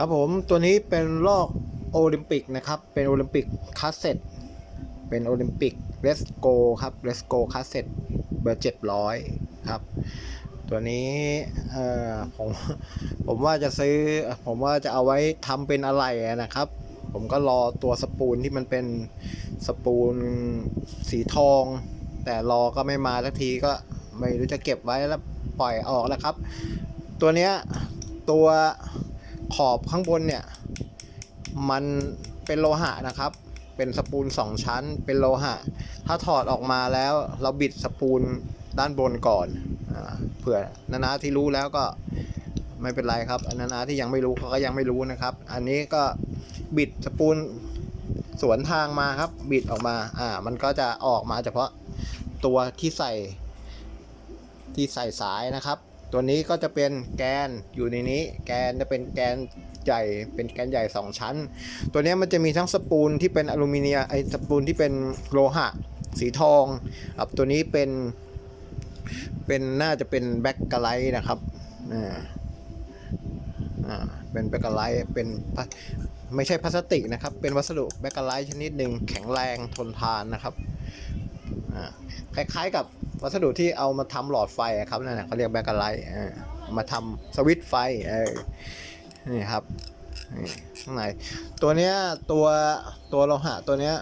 ครับผมตัวนี้เป็นลอกโอลิมปิกนะครับ เป็นโอลิมปิกคาสเซ็ตเป็นโอลิมปิกเรสโกครับเรสโกคาสเซ็ตเบอร์เจ็ดร้อยครับ ตัวนี้เอ่อผมผมว่าจะซื้อผมว่าจะเอาไว้ทำเป็นอะไรนะครับ ผมก็รอตัวสปูนที่มันเป็นสปูนสีทอง แต่รอก็ไม่มาสักทีก็ไม่รู้จะเก็บไว้แล้วปล่อยออกแล้วครับ ตัวเนี้ยตัว ขอบข้างบนเนี่ย มันเป็นโลหะนะครับ เป็นสปูนสองชั้น เป็นโลหะ ถ้าถอดออกมาแล้วเราบิดสปูนด้านบนก่อนอเผื่อนานาที่รู้แล้วก็ไม่เป็นไรครับนานาที่ยังไม่รู้เขาก็ยังไม่รู้นะครับ อันนี้ก็บิดสปูนสวนทางมาครับ บิดออกมา อ่า มันก็จะออกมาเฉพาะตัวที่ใส่ที่ใส่สายนะครับ ตัวนี้ก็จะเป็นแกนอยู่ในนี้ แกนจะเป็นแกนใหญ่เป็นแกนใหญ่ 2 ชั้น ตัวนี้มันจะมีทั้งสปูนที่เป็นอลูมิเนียมไอสปูนที่เป็นโลหะ สีทองครับตัวนี้เป็นเป็นน่าจะเป็นแบ็กกไลท์นะครับอ่าอ่าเป็นแบ็กกไลท์เป็นไม่ใช่พลาสติกนะครับ เป็นวัสดุแบ็กกไลท์ชนิดหนึ่งแข็งแรงทนทานนะครับอ่าคล้ายๆกับ วัสดุที่เอามาทำหลอดไฟครับนั่นนะเขาเรียกแบ็กไลท์อ่าเอามาทำสวิตช์ไฟนี่ครับข้างในตัวเนี้ยตัวตัวโลหะตัวเนี้ย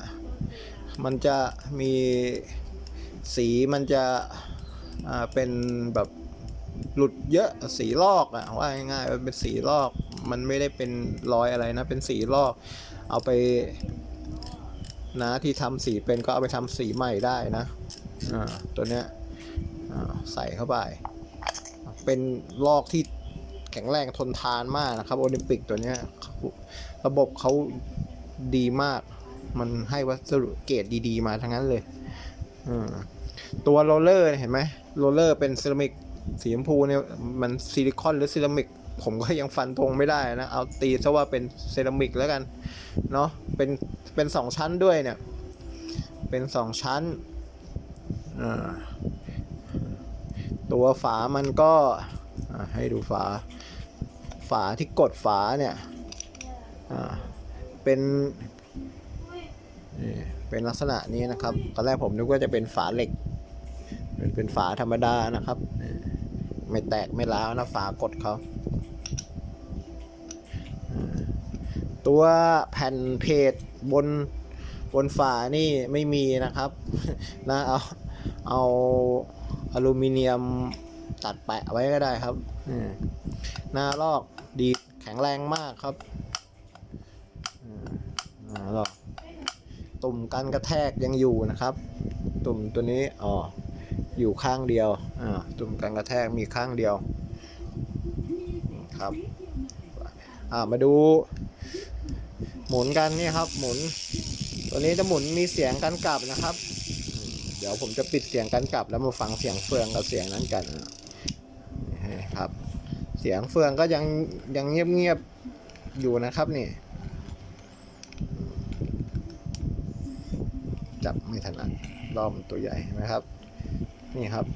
มันจะมีสีมันจะเป็นแบบหลุดเยอะสีลอกอะว่าง่ายๆมันเป็นสีลอก มันไม่ได้เป็นรอยอะไรนะ เป็นสีลอก เอาไป นะที่ทำสีเป็นก็เอาไปทำสีใหม่ได้นะตัวเนี้ยใส่เข้าไป เป็นลอกที่แข็งแรงทนทานมากนะครับโอลิมปิกตัวเนี้ยระบบเขาดีมาก มันให้วัสดุเกรดดีๆ มาทั้งนั้นเลยตัวโรลเลอร์เห็นไหมโรลเลอร์เป็นเซรามิกสีชมพูเนี่ยมันซิลิคอนหรือเซรามิก ผมก็ยังฟันธงไม่ได้นะ เอาตีซะว่าเป็นเซรามิกแล้วกัน เนาะเป็นเป็นสองชั้นด้วยเนี่ย เป็นสองชั้น ตัวฝามันก็ให้ดูฝา ฝาที่กดฝาเนี่ยเป็นเป็นลักษณะนี้นะครับ ตอนแรกผมนึกว่าจะเป็นฝาเหล็ก เป็นเป็นฝาธรรมดานะครับ ไม่แตกไม่ร้าวนะฝากดเขา ตัวแผ่นเพจบนบนฝานี่ไม่มีนะครับนะเอาเอาอลูมิเนียมตัดแปะไว้ก็ได้ครับนี่หน้าลอกดีแข็งแรงมากครับอ่าหน้าลอกตุ่มกันกระแทกยังอยู่นะครับ ตุ่มตัวนี้อ๋ออยู่ข้างเดียวอ่าตุ่มกันกระแทกมีข้างเดียวครับอ่ามาดูห มุนกันนี่ครับ หมุน ตัวนี้จะหมุนมีเสียงกันกลับนะครับ เดี๋ยวผมจะปิดเสียงกันกลับ แล้วมาฟังเสียงเฟืองกับเสียงนั้นกันนี่ครับ เสียงเฟืองก็ยังยังเงียบๆอยู่นะครับนี่จับไม่ถนัดรอบมันตัวใหญ่เห็นไหมครับ นี่ครับ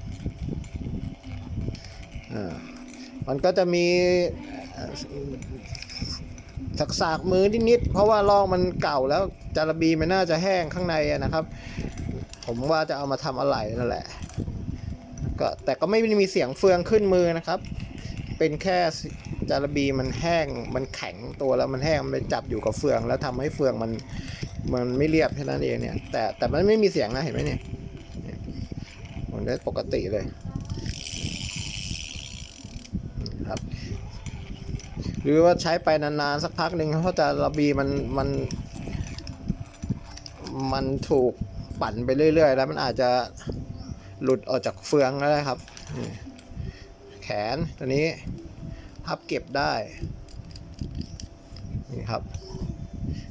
อ่ามันก็จะมี สักสากมือนิดๆเพราะว่าลอกมันเก่าแล้วจารบีมันน่าจะแห้งข้างในนะครับ ผมว่าจะเอามาทำอะไรนั่นแหละก็แต่ก็ไม่มีเสียงเฟืองขึ้นมือนะครับ เป็นแค่จารบีมันแห้งมันแข็งตัวแล้วมันแห้งมันไปจับอยู่กับเฟือง แล้วทำให้เฟืองมันมันไม่เรียบแค่นั้นเองเนี่ย แต่แต่มันไม่มีเสียงนะเห็นไหมเนี่ยเนี่ยมันได้ปกติเลยนี่ครับ หรือว่าใช้ไปนานๆสักพักหนึ่งเพราจะระบีมันมัน มันถูกปั่นไปเรื่อย ๆ แล้วมันอาจจะหลุดออกจากเฟืองก็ได้ครับ แขนตัวนี้พับเก็บได้นี่ครับ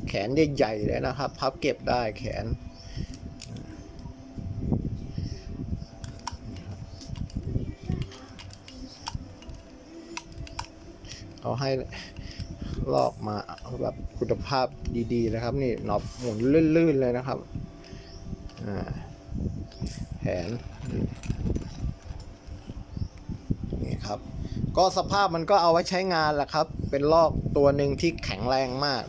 แขนใหญ่ๆเลยนะครับ พับเก็บได้แขน เขาให้ลอกมาแบบคุณภาพดีๆนะครับ นี่หนอบหมุนลื่นๆเลยนะครับอ่าแขนนี่ครับ ก็สภาพมันก็เอาไว้ใช้งานแหละครับ เป็นลอกตัวหนึ่งที่แข็งแรงมาก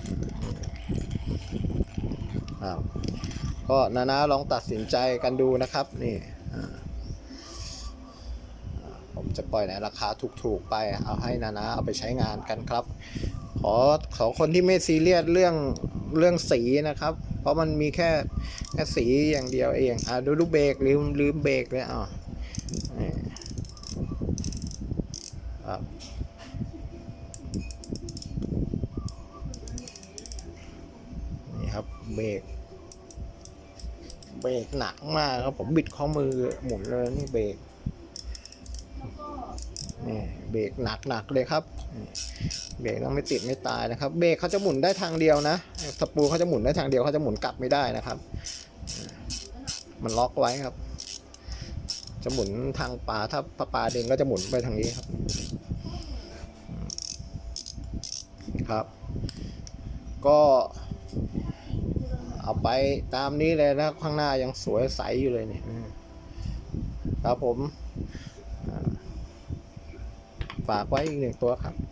ก็นานาลองตัดสินใจกันดูนะครับ นี่ จะปล่อยในราคาถูกๆไป เอาให้นานาเอาไปใช้งานกันครับ ขอขอคนที่ไม่ซีเรียสเรื่องเรื่องสีนะครับ เพราะมันมีแค่แค่สีอย่างเดียวเองอะดูลูกเบรกลืมลืมเบรกเลยอะนี่ครับนี่ครับเบรกเบรกหนักมากครับผมบิดข้อมือหมุนเลยนี่เบรก นี่เบรกหนักหนักเลยครับ เบรกต้องไม่ติดไม่ตายนะครับ เบรกเขาจะหมุนได้ทางเดียวนะ สปูเขาจะหมุนได้ทางเดียวเขาจะหมุนกลับไม่ได้นะครับ มันล็อกไว้ครับ จะหมุนทางปลาถ้าปลาปลาเด้งก็จะหมุนไปทางนี้ครับ ครับ ก็เอาไปตามนี้เลยนะข้างหน้ายังสวยใสอยู่เลยเนี่ยครับผม ฝากไว้อีกหนึ่งตัวครับ